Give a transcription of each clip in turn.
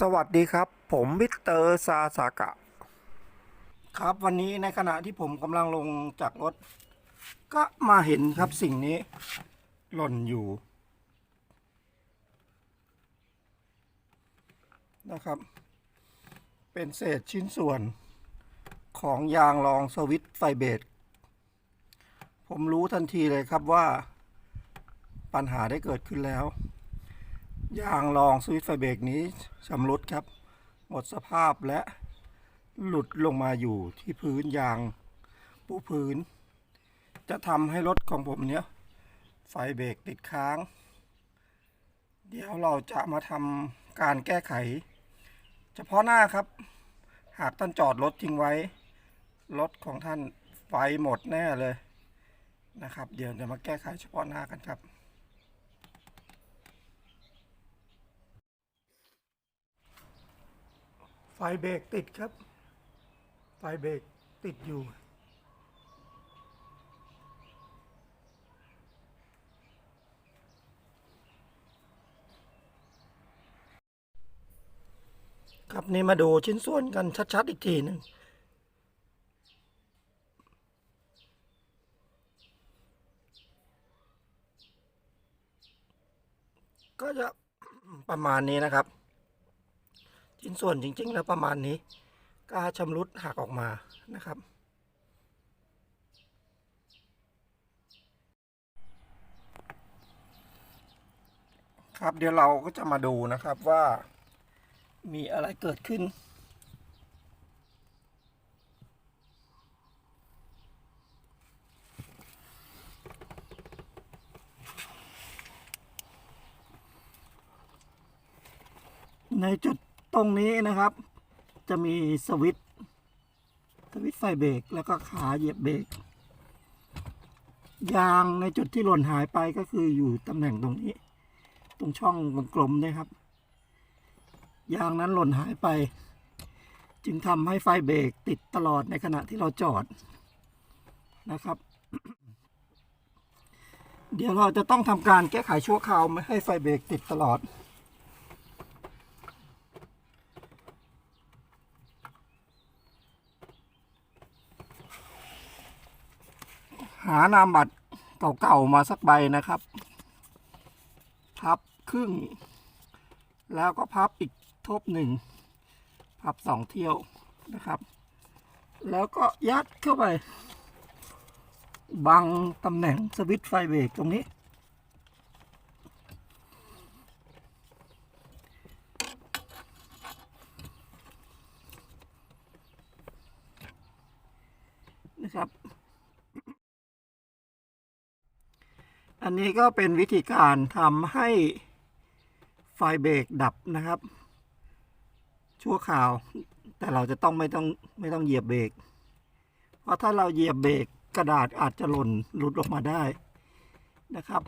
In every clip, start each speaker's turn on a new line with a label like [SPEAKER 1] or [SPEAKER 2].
[SPEAKER 1] สวัสดีครับ ผมมิสเตอร์ซาสากะ ครับวันนี้ในขณะที่ผมกำลังลงจากรถ ก็มาเห็นครับสิ่งนี้ หล่นอยู่ นะครับ เป็นเศษชิ้นส่วนของยางรองสวิตไฟเบรกผมรู้ทันทีเลยครับว่าปัญหาได้เกิดขึ้นแล้ว ยางรองสวิตไฟเบรกนี้ชำรุดครับ หมดสภาพและหลุดลงมาอยู่ที่พื้นยางปูพื้น จะทำให้รถของผมเนี้ยไฟเบรกติดค้าง เดี๋ยวเราจะมาทำการแก้ไข เฉพาะหน้าครับ หากท่านจอดรถทิ้งไว้ รถของท่านไฟหมดแน่เลยนะครับ เดี๋ยวจะมาแก้ไขเฉพาะหน้ากันครับ ไฟเบรกติดครับ ไฟเบรกติดอยู่ ครับนี่มาดูชิ้นส่วนกันชัด ๆ อีกทีหนึ่งก็จะประมาณนี้นะครับ ชิ้นส่วนจริง ๆ แล้วประมาณนี้กาชำรุดหักออกมานะครับ ครับเดี๋ยวเราก็จะมาดูนะครับว่ามีอะไรเกิดขึ้นในจุด ตรงนี้นะครับ จะมีสวิตสวิตไฟเบรกแล้วก็ขาเหยียบเบรกยางในจุดที่หล่นหายไปก็คืออยู่ตำแหน่งตรงนี้ ตรงช่องกลมๆนี่ครับ ยางนั้นหล่นหายไป จึงทำให้ไฟเบรกติดตลอดในขณะที่เราจอดนะครับ เดี๋ยวเราจะต้องทำการแก้ไขชั่วคราวไม่ให้ไฟเบรกติดตลอดานามบัตรเก่าๆมาสักใบนะครับ พับครึ่ง แล้วก็พับอีกทบหนึ่ง พับสองเที่ยวนะครับ แล้วก็ยัดเข้าไป บังตำแหน่งสวิตช์ไฟเบรกตรงนี้ นะครับ อันนี้ก็เป็นวิธีการทำให้ไฟเบรกดับนะครับ ชั่วคราว แต่เราจะต้องไม่ต้องไม่ต้องเหยียบเบรกเพราะถ้าเราเหยียบเบรกกระดาษอาจจะหล่นหลุดออกมาได้นะครับ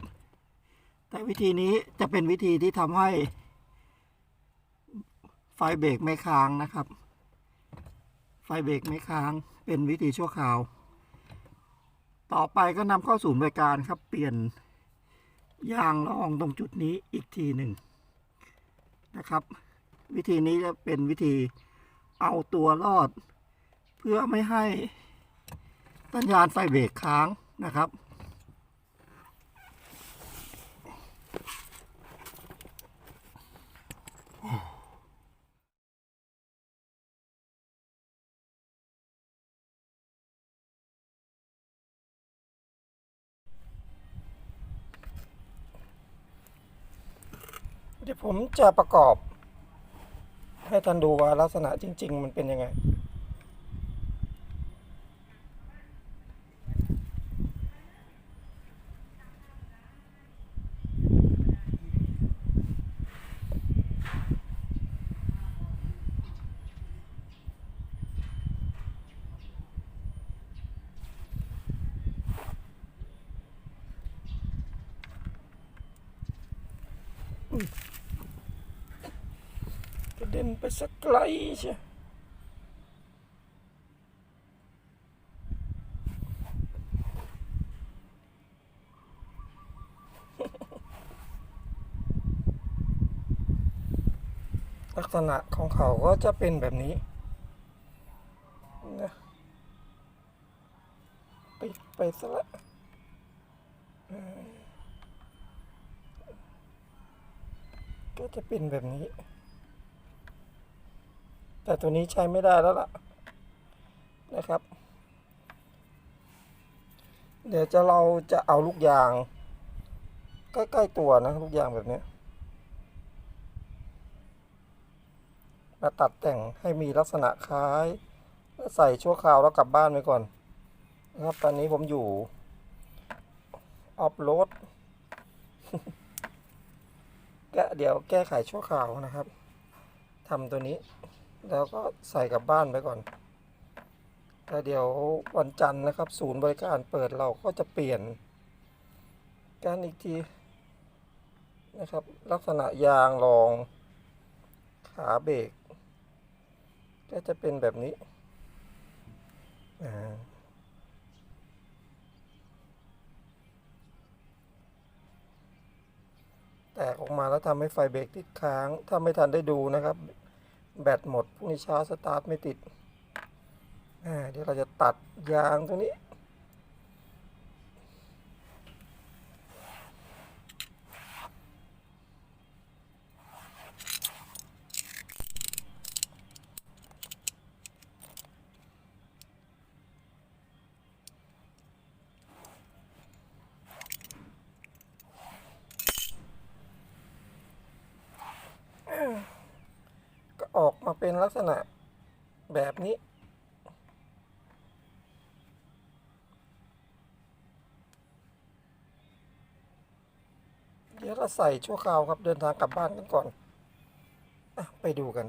[SPEAKER 1] แต่วิธีนี้จะเป็นวิธีที่ทำให้ ไฟเบรกไม่ค้างนะครับ ไฟเบรกไม่ค้างเป็นวิธีชั่วคราว ต่อไปก็นำเข้าศูนย์บริการครับ เปลี่ยนยางรองตรงจุดนี้อีกทีหนึ่งนะครับ วิธีนี้จะเป็นวิธีเอาตัวรอด เพื่อไม่ให้สัญญาณไฟเบรกค้างนะครับ เดี๋ยวผมจะประกอบ ให้ท่านดูว่าลักษณะจริง ๆ มันเป็นยังไง กระ เด็นไปสักไกลเชียลักษณะของเขาก็จะเป็นแบบนี้นะปิดไปซะละก็จะเป็นแบบนี้ แต่ตัวนี้ใช้ไม่ได้แล้วล่ะนะครับ เดี๋ยวจะเราจะเอาลูกยาง ใกล้ ๆ ตัวนะลูกยางแบบนี้มาตัดแต่งให้มีลักษณะคล้ายแล้วใส่ชั่วคราวแล้วกลับบ้านไปก่อนนะครับตอนนี้ผมอยู่ออฟโรดก็เดี๋ยวแก้ไขชั่วคราวนะครับทำตัวนี้ แล้วก็ใส่กลับบ้านไปก่อนแต่เดี๋ยววันจันทร์นะครับ ศูนย์บริการเปิดเราก็จะเปลี่ยนกันอีกทีนะครับ ลักษณะยางรองขาเบรกก็จะเป็นแบบนี้แตกออกมาแล้วทำให้ไฟเบรกติดค้าง ถ้าไม่ทันได้ดูนะครับ แบตหมดพรุ่งนี้เช้าสตาร์ทไม่ติดเดี๋ยวเราจะตัดยางตรงนี้ ก็ออกมา เป็นลักษณะแบบนี้ เดี๋ยวเราใส่ชั่วคราวครับเดินทางกลับบ้านกันก่อนอไปดูกัน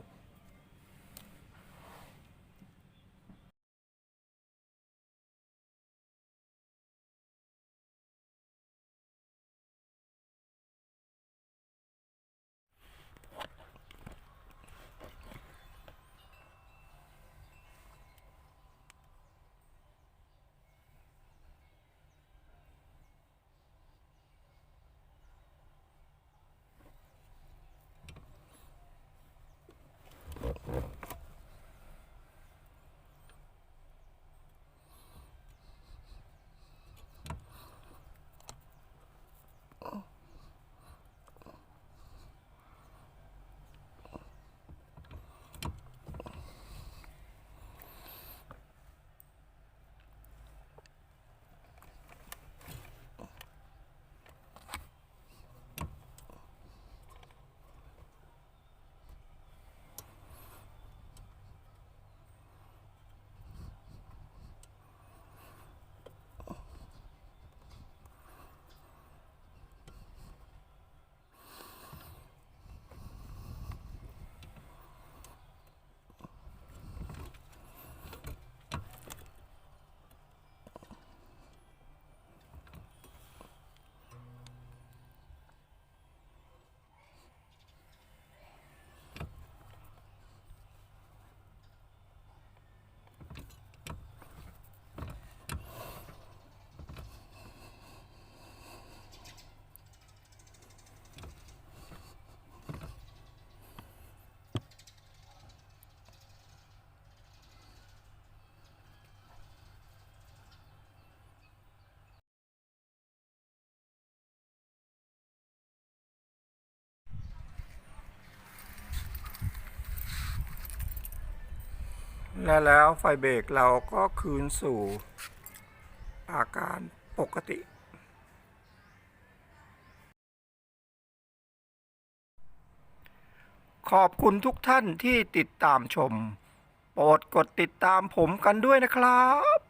[SPEAKER 1] และแล้วไฟเบรกเราก็คืนสู่อาการปกติ ขอบคุณทุกท่านที่ติดตามชม โปรดกดติดตามผมกันด้วยนะครับ